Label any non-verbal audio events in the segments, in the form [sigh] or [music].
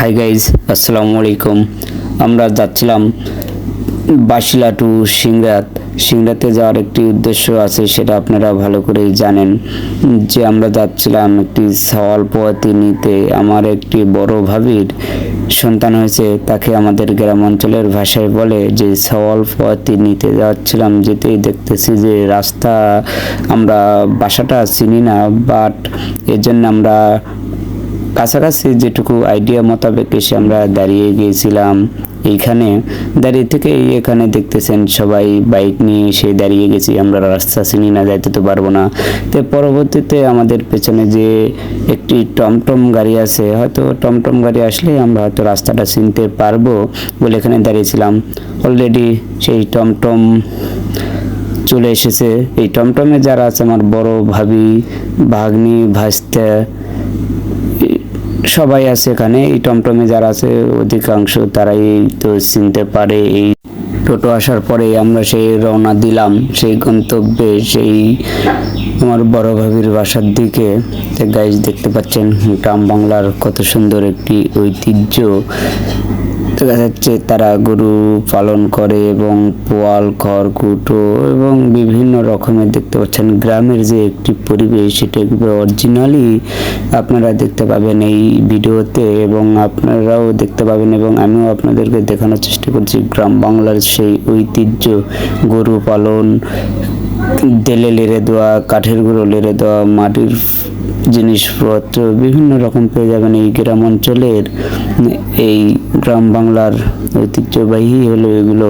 Hi guys আসসালামু আলাইকুম আমরা যাচ্ছিলাম বাসিলা টু সিংরাত। সিংরাতে যাওয়ার একটি উদ্দেশ্য আছে, সেটা আপনারা ভালো করেই জানেন যে আমরা যাচ্ছিলাম একটি সওয়াল পোয়াতি নিতে। আমার একটি বড় ভাবির সন্তান হয়েছে, তাকে আমাদের গ্রাম অঞ্চলের ভাষায় বলে যে, সওয়াল পোয়াতি নিতে যাচ্ছিলাম, যেতেই দেখতেছি যে রাস্তা, আমরা বাসাটা চিনি না বাট এর জন্য আমরা কাছাকাছি যেটুকু আইডিয়া মোতাবেক এসে আমরা দাঁড়িয়ে গিয়েছিলাম, এইখানে। দাঁড়িয়ে থেকে এখানে দেখতেছেন সবাই বাইক নিয়ে এসে দাঁড়িয়ে গেছি। আমরা রাস্তা চিনি না, যাইতে তো পারব না। তো পরবর্তীতে আমাদের পেছনে যে একটি টমটম গাড়ি আছে, হয়তো টমটম গাড়ি আসলে আমরা হয়তো রাস্তাটা চিনতে পারব বলে এখানে দাঁড়িয়েছিলাম। অলরেডি সেই টমটম চলে এসেছে। এই টমটমে যারা আছে, আমার বড় ভাবি, ভাগ্নি ভাস্তা সবাই আছে এখানে, এই টমটমে যারা আছে, অধিকাংশ তারাই তো চিনতে পারে এই টোটো আসার পরে আমরা সেই রওনা দিলাম, সেই গন্তব্যে সেই আমার বড় ভাবির বাসার দিকে। গাইজ দেখতে পাচ্ছেন গ্রাম বাংলার কত সুন্দর একটি ঐতিহ্য। দেখা যাচ্ছে তারা গরু পালন করে এবং পোয়াল, খড়কুটো এবং বিভিন্ন রকমের দেখতে পাচ্ছেন। গ্রামের যে একটি পরিবেশ, সেটা অরিজিনালি আপনারা দেখতে পাবেন এই ভিডিওতে এবং আপনারাও দেখতে পাবেন এবং আমিও আপনাদেরকে দেখানোর চেষ্টা করছি গ্রাম বাংলার সেই ঐতিহ্য গরু পালন, দেলে লেড়ে দেওয়া, কাঠের গুঁড়ো লেড়ে দেওয়া, মাটির জিনিসপত্র, বিভিন্ন রকম পেয়ে যাবেন এই গ্রাম অঞ্চলের এই গ্রাম বাংলার ঐতিহ্যবাহী হলো এগুলো।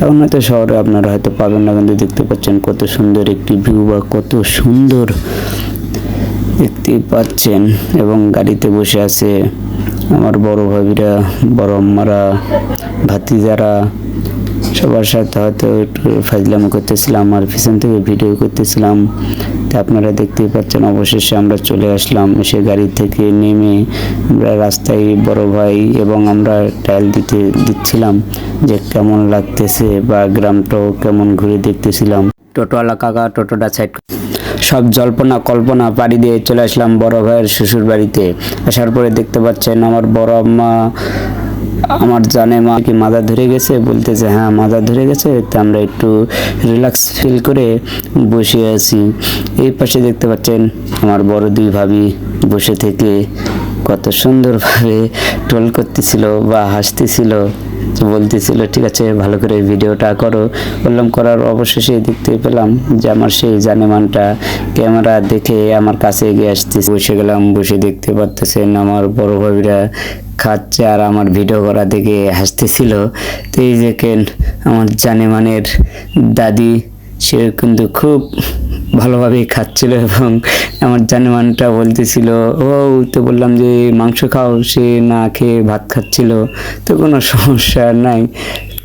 এখন হয়তো শহরে আপনারা হয়তো পাবেন না, কিন্তু দেখতে পাচ্ছেন কত সুন্দর একটি ভিউ বা কত সুন্দর দেখতে পাচ্ছেন। এবং গাড়িতে বসে আছে আমার বড় ভাবিরা, বড় আম্মারা, ভাতিজারা। সবার সাথে হয়তো একটু ফাজলাম করতেছিলাম আর পিছন থেকে ভিডিও করতেছিলাম। তা আপনারা দেখতেই পাচ্ছেন, অবশেষে আমরা চলে আসলাম। সে গাড়ি থেকে নেমে রাস্তায় বড় ভাই এবং আমরা টাইল দিতে, দিচ্ছিলাম যে কেমন লাগতেছে বা গ্রামটাও কেমন ঘুরে দেখতেছিলাম। টোটোওয়ালা কাকা, টোটোটা সাইড সব জল্পনা, কল্পনা, পাড়ি দিয়ে চলে আসলাম বড় ভাইয়ের শ্বশুর বাড়িতে আসার পরে দেখতে পাচ্ছেন আমার বড় আম্মা আমার জানে মা কি মাথা ধরে গেছে, বলতেছে হ্যাঁ মাথা ধরে গেছে, তো আমরা একটু রিল্যাক্স ফিল করে বসে আছি। এই পাশে দেখতে পাচ্ছেন আমার বড় দুই ভাবি বসে থেকে কত সুন্দরভাবে টোল করতেছিল বা হাসতেছিল। তো বলতেছিল, ঠিক আছে, ভালো করে ভিডিওটা করো। বললাম, করার অবশেষে দেখতে পেলাম যে আমার সেই জানেমানটা ক্যামেরা দেখে আমার কাছে এগিয়ে আসতে বসে গেলাম, বসে দেখতে পারতেছেন আমার বড় ভাবিরা খাচ্ছে আর আমার ভিডিও করা দেখে হাসতেছিল। তো এই যে কেন আমার জানেমানের দাদি, সে কিন্তু খুব ভালোভাবেই খাচ্ছিল এবং আমার জানেমানটা বলতেছিল, ও, তো বললাম যে মাংস খাও। সে না খেয়ে ভাত খাচ্ছিল। তো কোনো [laughs] সমস্যা নাই।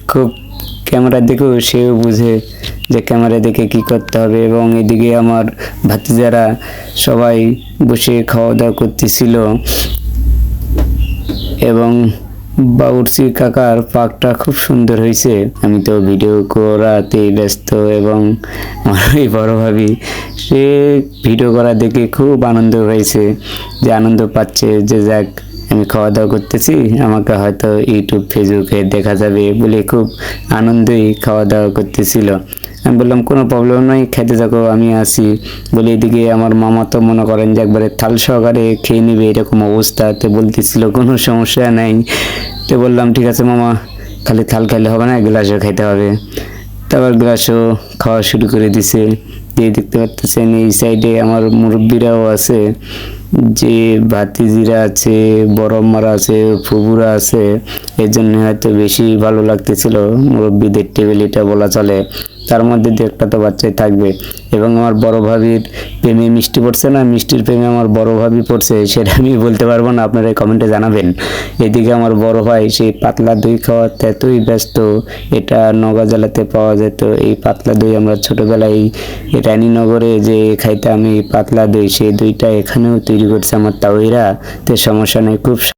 খুব ক্যামেরা দেখেও সেও বুঝে যে ক্যামেরা দেখে কি করতে হবে এবং এদিকে আমার ভাতিজারা সবাই বসে খাওয়া দাওয়া করতেছিল এবং বাউরসি কাকার পাকটা খুব সুন্দর হয়েছে। আমি তো ভিডিও করাতে ব্যস্ত এবং আমার ওই বড় ভাবি, সে ভিডিও করা দেখে খুব আনন্দ হয়েছে, যে আনন্দ পাচ্ছে, যে যাক, আমি খাওয়া দাওয়া করতেছি, আমাকে হয়তো ইউটিউব ফেসবুকে দেখা যাবে বলে খুব আনন্দই খাওয়া দাওয়া করতেছিল। আমি বললাম, কোনো প্রবলেম নয় খেতে থাকো, আমি আসি বলে এদিকে আমার মামা তো মনে করেন যে একবারে থাল সহকারে খেয়ে নেবে এরকম অবস্থা। তো বলতেছিল, কোনো সমস্যা নাই। তো বললাম, ঠিক আছে মামা খালি থাল খাইলে হবে না, গ্লাসও খাইতে হবে। তারপর গ্লাসও খাওয়া শুরু করে দিছে। যে দেখতে পাচ্ছেন, এই সাইডে আমার মুরব্বীরাও আছে। যে ভাতিজিরা আছে, বড় আম্মারা আছে ফুবুরা আছে, এর জন্য হয়তো বেশি ভালো লাগতেছিল। মুরব্বীদের টেবিল এটা বলা চলে। তার মধ্যে দু একটা তো বাচ্চাই থাকবে। এবং আমার বড় ভাবির প্রেমে মিষ্টি পড়ছে না, মিষ্টির প্রেমে আমার বড় ভাবি পড়ছে, সেটা আমি বলতে পারব না, আপনারা কমেন্টে জানাবেন। এদিকে আমার বড় ভাই, সেই পাতলা দই খাওয়াতে এতই ব্যস্ত, এটা নগা জেলাতে পাওয়া যেত, এই পাতলা দই আমরা ছোটবেলায় রানীনগরে যে খাইতাম, এই পাতলা দই, সেই দইটা এখানেও তৈরি করছে আমার তাওইরা তো সমস্যা নেই, খুব